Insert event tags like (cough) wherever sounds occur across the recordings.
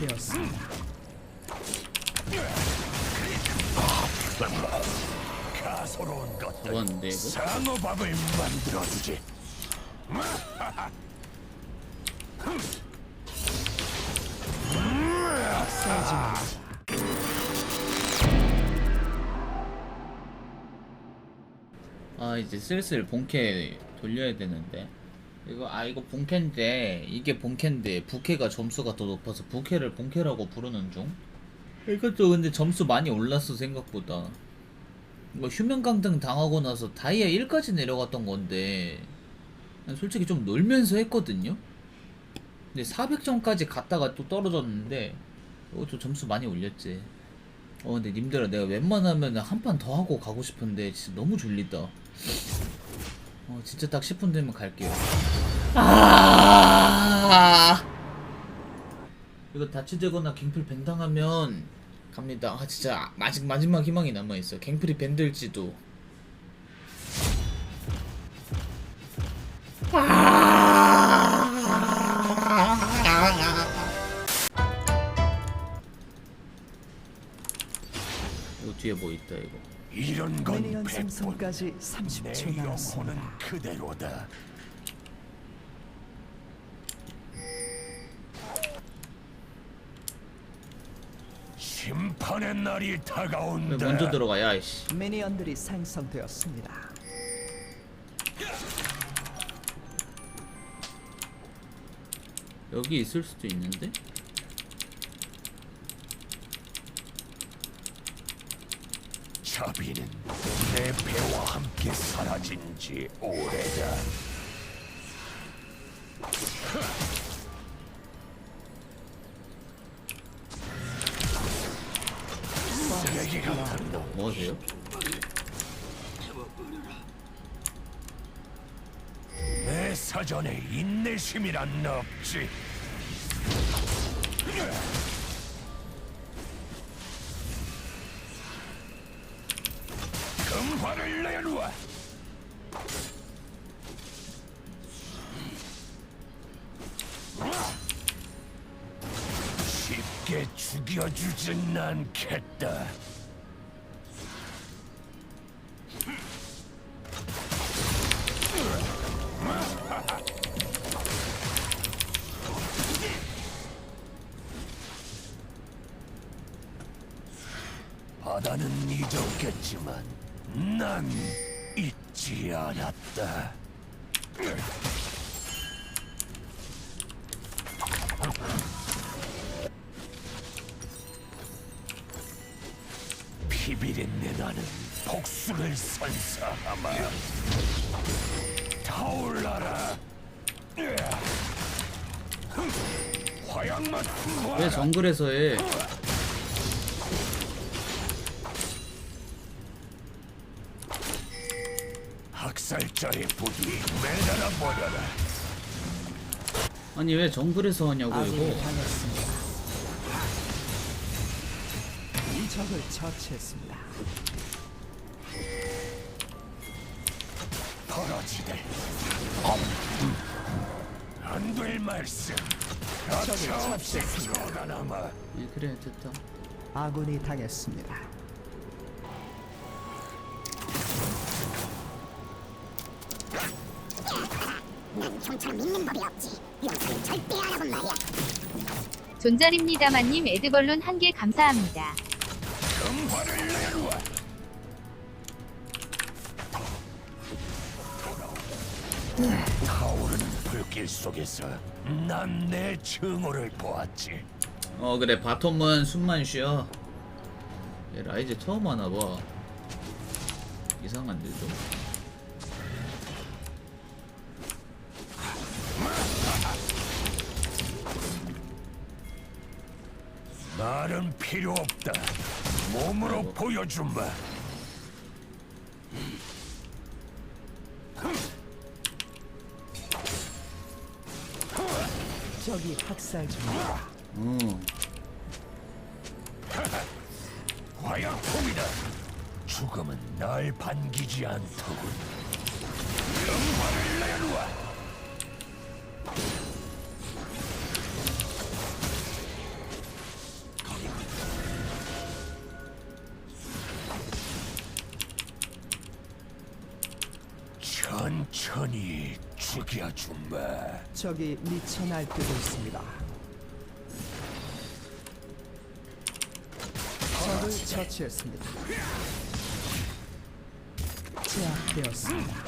되었습니다. 가소로운 것들 좋았는데 이거? 상어밥을 만들어주지 아 이제 슬슬 본캐 돌려야 되는데 이거 아 이거 본캐인데 이게 본캐인데 부캐가 점수가 더 높아서 부캐를 본캐라고 부르는 중? 이것도 근데 점수 많이 올랐어 생각보다. 이거 휴면 강등 당하고 나서 다이아 1까지 내려갔던 건데 난 솔직히 좀 놀면서 했거든요? 근데 400점까지 갔다가 또 떨어졌는데 이것도 점수 많이 올렸지. 어 근데 님들아 내가 웬만하면 한 판 더 하고 가고 싶은데 진짜 너무 졸리다 어 진짜 딱 10분 되면 갈게요. 아! 이거 다치되거나 갱플 밴당하면 갑니다. 아 진짜 아직 마지막 희망이 남아있어 갱플이 밴들지도. 이거 뒤에 뭐 있다 이거 이런 건 미니언 백분. 생성까지 내 30초 영혼은 남았습니다. 그대로다. 심판의 날이 왜 다가온다. 먼저 들어가 야 이씨. 미니언들이 생성되었습니다. 여기 있을 수도 있는데 자비는 내 배와 함께 사라진 지 오래다 쓰레기 같은 놈 뭐 하세요? 내 사전에 인내심이란 없지. 죽여주진 않겠다. 피비린내 나는 복수를 선사하마. 타올라라. 왜 정글에서 해? 학살자의 부디 매달아 버려라. 아니 왜 정글에서 하냐고 이거 적을 처치했습니다. 벌어지대. 안될 말씀. 저기 가차없이 처치했습니다. 살아남아. 예, 그래 됐다 아군이 당했습니다. 난 형처럼 믿는 법이 없지. 용서는 절대 안 하건 말이야. 존잘입니다만님 에드벌룬 한 개 감사합니다. 금화를 내놓아. 타오르는 불길 속에서 난 내 증오를 보았지. 어 그래 바텀은 숨만 쉬어 얘 라이즈 처음 하나봐 이상한데 좀 말은 필요 없다. 몸으로 보여주마. 적이 학살 중입니다. 어. 화약통이다. 죽음은 날 반기지 않더군. 영화를 내놓아. 죽여주마. 적이 미쳐 날뛰고 있습니다. 적을 처치했습니다. 제압되었습니다.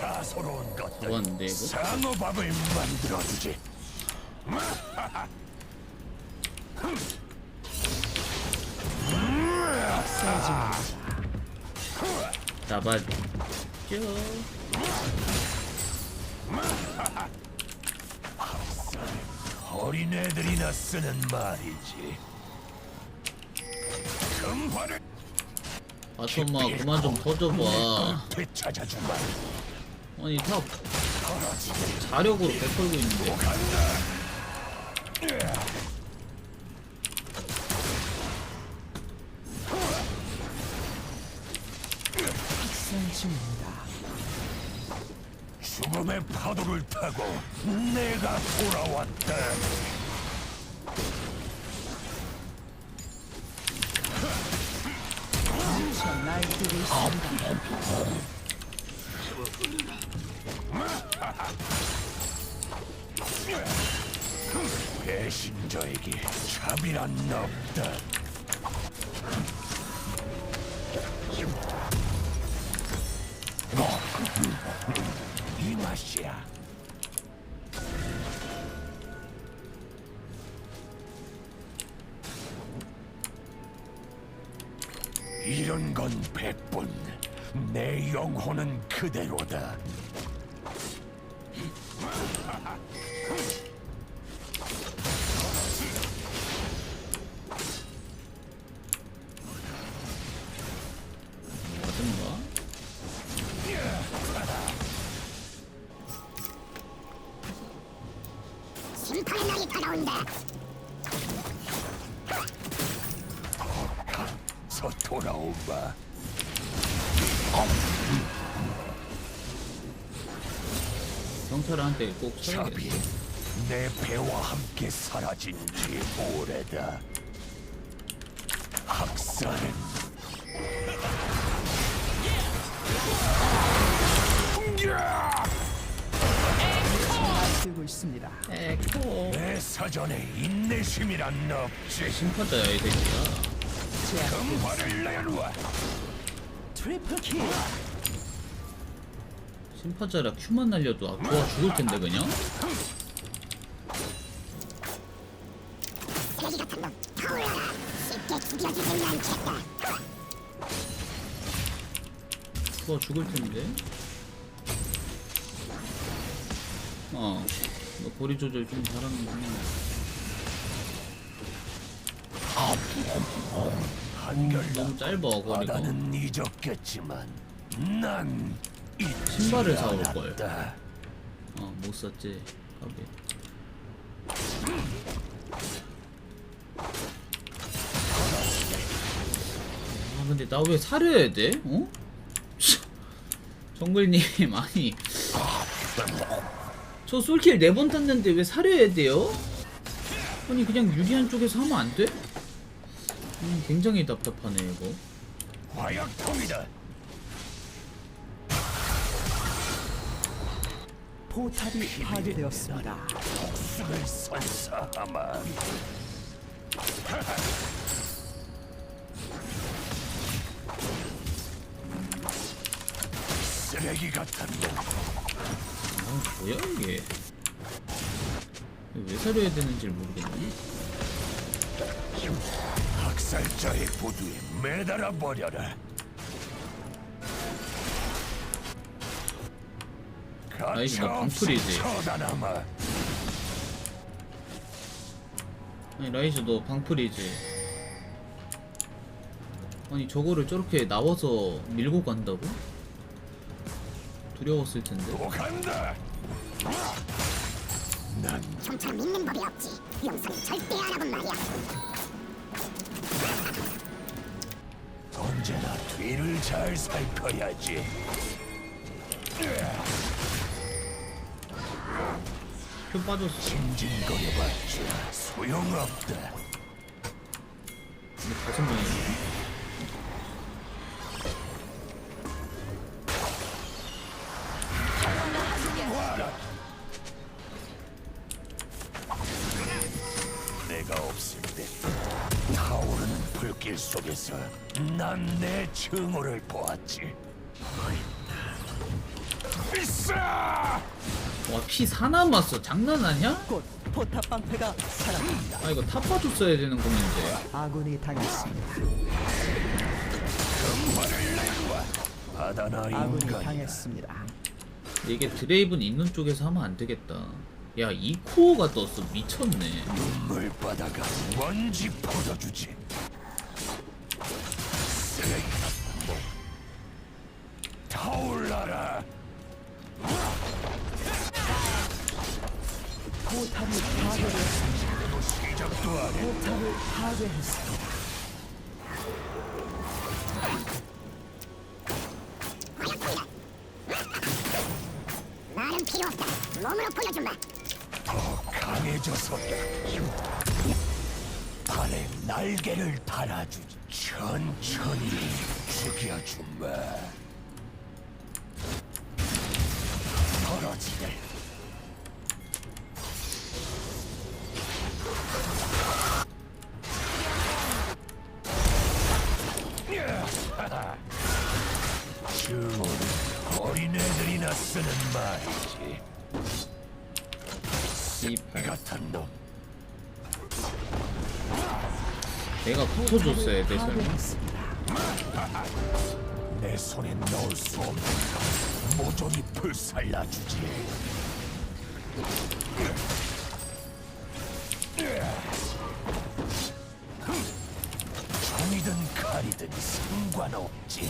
가소로운 것들? 상어밥을 만들어주지. 잡았죠 어린애들이나 쓰는 말이지. 금화를 바텀아 그만 좀 터져봐 끝에 찾아주마. 아니 다 자력으로 베풀고 있는데 죽음의 파도를 타고 내가 돌아왔다. 배신자에게 차비란 없다. 이 맛이야. 이런 건 백분. 내 영혼은 그대로다. 심판의 날이 다가온다. 서 돌아오마. 경찰한테 꼭 쳐야겠어 내 배와 함께 사라진 지 오래다. 학살은 날 뛰고 있습니다. 에코 내 사전에 인내심이란 없지. 심파자야 이 제압 금화를 내놓아. 트리플 킬. 심파자라 큐만 날려도 아, 좋아 죽을 텐데 그냥 쓰레기 같은 놈, 타올라라. 쉽게 죽여주진 않겠다. 좋아 죽을 텐데 어 너 거리 조절 좀 잘하는구나 한결 너무 짧아 거리가 바다는 잊었겠지만 난 잊지 신발을 사올 걸. 않았다. 어 못 샀지 가게 아 근데 나 왜 사려야 돼? 어? (laughs) 정글님 아니 저 솔킬 4번 탔는데 왜 사려야 돼요? 아니 그냥 유리한 쪽에서 하면 안 돼? 음, 굉장히 답답하네 이거 화약통이다. 포탑이 파괴되었습니다. 목숨을 선사하마. 쓰레기 같은 놈. 아 뭐야 이게 왜 사려야 되는지 모르겠네 학살자의 보두에 매달아 버려라. 아이고, 나 방풀이지. 처단하마. 아니 라이즈 너 방풀이지 아니 저거를 저렇게 나와서 밀고 간다고? 두려웠을 텐데 형처럼 믿는 법이 없지. 용서는 절대 안 하건 말이야. 언제나 뒤를 잘 살펴야지. 표 빠졌어 징징거려봤자 소용없다. 근데 다섯 명이네 때 타오르는 불길 속에서 난 내 증오를 보았지. 있어! 와피 사 남았어 장난 아니야? 곧 포탑 방패가 사라집니다. 아 이거 타파 줬어야 되는 공인데 아군이 당했습니다. 바다나 아군이. 당했습니다. 이게 드레이븐 있는 쪽에서 하면 안 되겠다 야 이코어가 떴어 미쳤네 물바다가 먼지 퍼져주지. 타올라라. 시작도 안 해. 포탑을 파괴했습니다. 날개를 달아주지. 천천히 죽여주마. 벌어지네. 증오는 어린애들이나 쓰는 말이지. 씨발 같은 놈. 내가 붙어줬어야 돼 설마. 내 손에 넣을 수 없는 모조리 불살라주지. 총이든 칼이든 상관없지.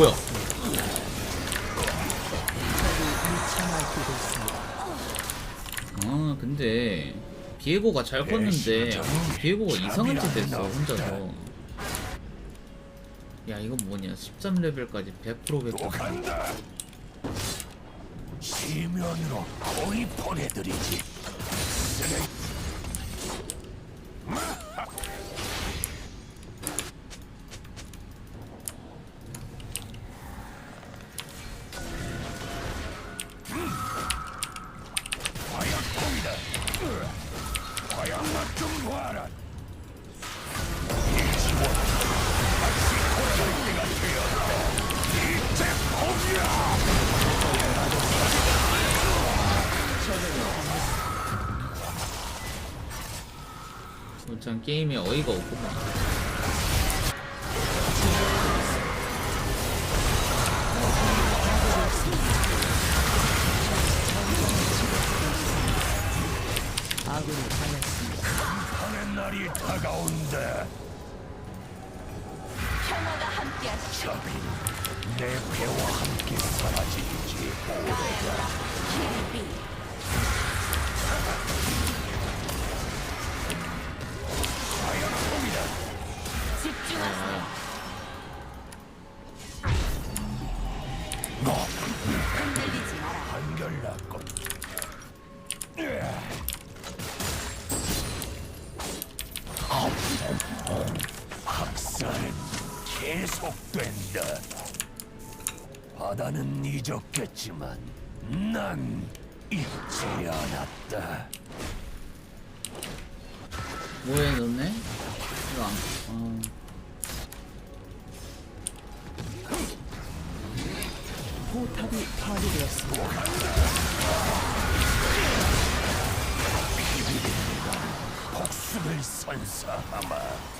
뭐야. 아 근데 비에고가 잘 컸는데 아, 비에고가 이상한 짓 했어 혼자서 야 이거 뭐냐 13레벨까지 100%또100% 간다. 시면으로 거의 보내드리지. 게임에 어이가 없구만 아군이 당했습니다. 하는 날이 다가온다. 평화가 함께하시 자비, 내 배와 함께 사라지지. 길비 화약통 학살은 계속된다. 바다는 잊었겠지만 난 잊지 않았다. 뭐해 너네? 이거 안.. 어... 포탑이 파괴되었습니다. 복수를 선사하마.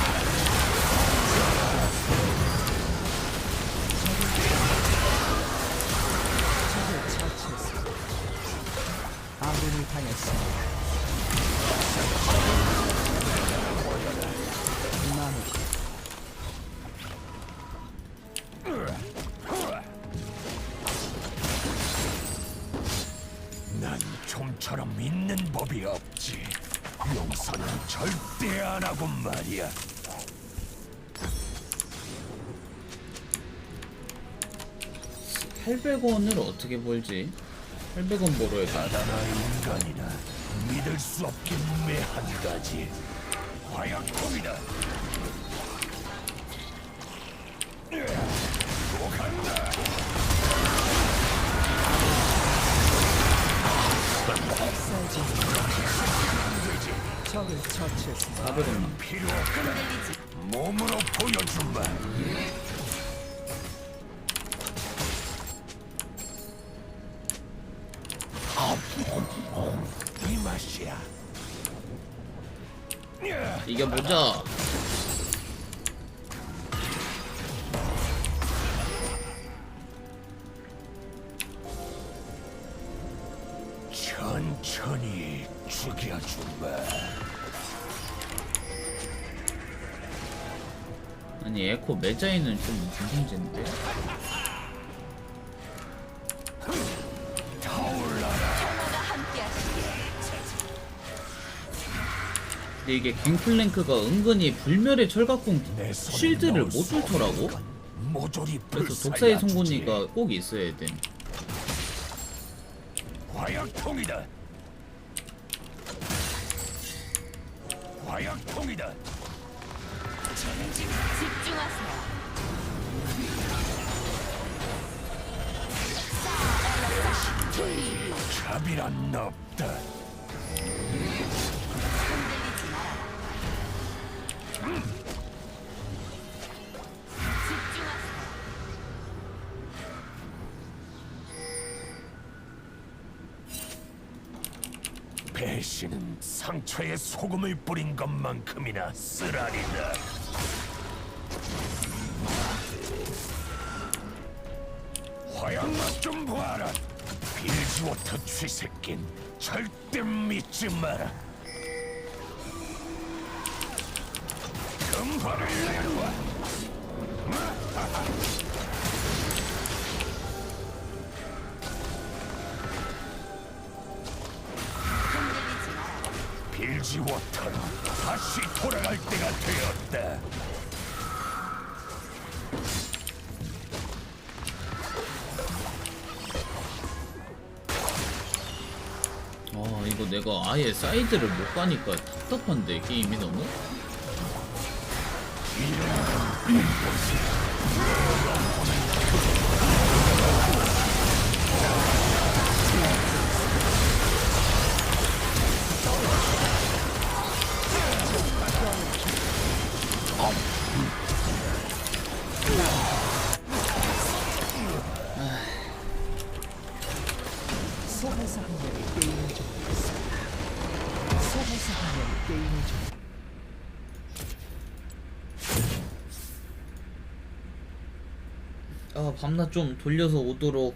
절대 안 하고 말이야. 팔 800원을 어떻게 벌지? 800원 벌어야 돼. 바다나 인간이나 믿을 수 없긴 매한 가지. 화약통이다. 또 간다. 사이즈 적을 처치했습니다. 400원만. 필요 없구나. 몸으로 보여준다. 이 맛이야. 이겨보자. 아니 에코 매자이는 좀 함께하시길. 근데 이게 갱플랭크가 은근히 불멸의 손에 쉴드를 못 뚫더라고 모조리 그래서 독사의. 송곳니가 꼭 있어야 돼 화약통이다. 화약통이다. 잡이란 없다. 상처에 소금을 뿌린 것만큼이나 쓰라리다. 화양 맛 좀 봐라. 빌지워터 쥐새낀 절대 믿지 마라. 금화를 내놓아. 빌지워터로 다시 돌아갈 때가 되었다. 아 이거 내가 아예 사이드를 못 가니까 답답한데 게임이 너무 소환사 한 게임을 종료. 아 밤낮 좀 돌려서 오도록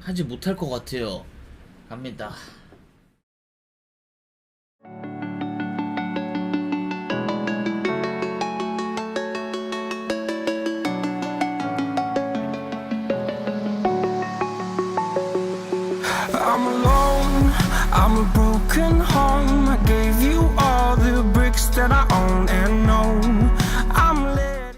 하지 못할 것 같아요. 갑니다 and I